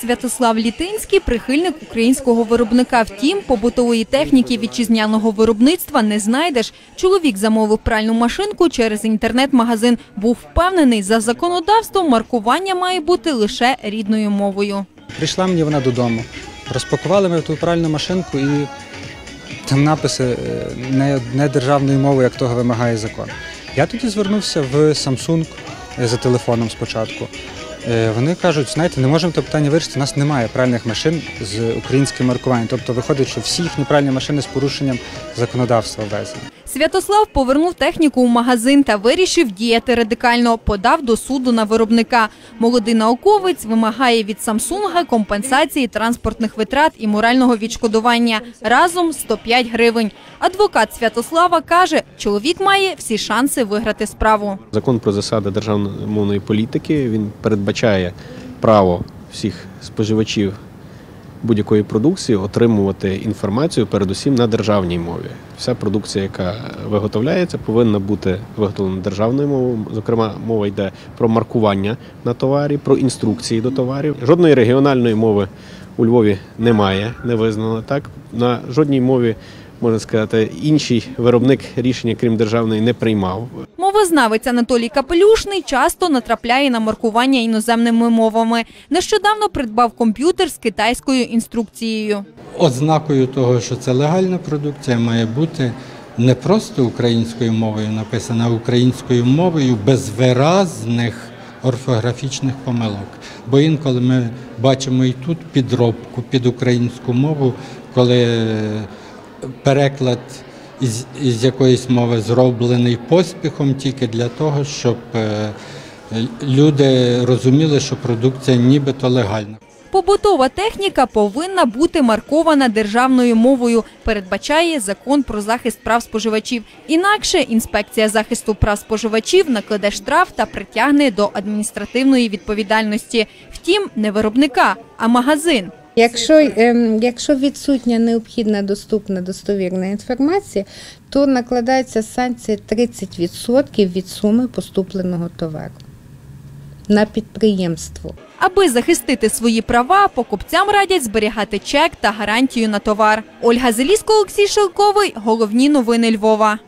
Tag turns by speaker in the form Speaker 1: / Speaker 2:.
Speaker 1: Святослав Літинський прихильник українського виробника. Втім, побутової техніки вітчизняного виробництва не знайдеш. Чоловік замовив пральну машинку через інтернет-магазин. Був впевнений, за законодавством маркування має бути лише рідною мовою.
Speaker 2: Прийшла мені вона додому. Розпакували ми ту пральну машинку і там написи е, не, не державною мовою, як того вимагає закон. Я тоді звернувся в Samsung е, за телефоном спочатку. Е, Вони кажуть, знаєте, не можемо це питання вирішити, у нас немає пральних машин з українським маркуванням. Тобто виходить, що всі їхні пральні машини з порушенням законодавства ввезені.
Speaker 1: Святослав повернув техніку в магазин та вирішив діяти радикально. Подав до суду на виробника. Молодий науковець вимагає від Самсунга компенсації транспортних витрат і морального відшкодування разом 105 гривень. Адвокат Святослава каже, чоловік має всі шанси виграти справу.
Speaker 3: Закон про засади державної мовної політики він передбачає право всіх споживачів будь-якої продукції отримувати інформацію передусім на державній мові. Вся продукція, яка виготовляється, повинна бути виготовлена державною мовою. Зокрема, мова йде про маркування на товарі, про інструкції до товарів. Жодної регіональної мови у Львові немає, не визнано так. На жодній мові можна сказати, інший виробник рішення, крім державної, не приймав.
Speaker 1: Мовознавець Анатолій Капелюшний часто натрапляє на маркування іноземними мовами. Нещодавно придбав комп'ютер з китайською інструкцією.
Speaker 4: Ознакою того, що це легальна продукція, має бути не просто українською мовою написана, а українською мовою без виразних орфографічних помилок. Бо інколи ми бачимо і тут підробку під українську мову, коли переклад із, із якоїсь мови зроблений поспіхом тільки для того, щоб е, люди розуміли, що продукція нібито легальна.
Speaker 1: Побутова техніка повинна бути маркована державною мовою, передбачає закон про захист прав споживачів. Інакше інспекція захисту прав споживачів накладе штраф та притягне до адміністративної відповідальності. Втім, не виробника, а магазин.
Speaker 5: Якщо, ем, якщо відсутня необхідна доступна достовірна інформація, то накладається санкція 30% від суми поступленого товару на підприємство.
Speaker 1: Аби захистити свої права, покупцям радять зберігати чек та гарантію на товар. Ольга Зелісько, Олексій Шелковий. Головні новини Львова.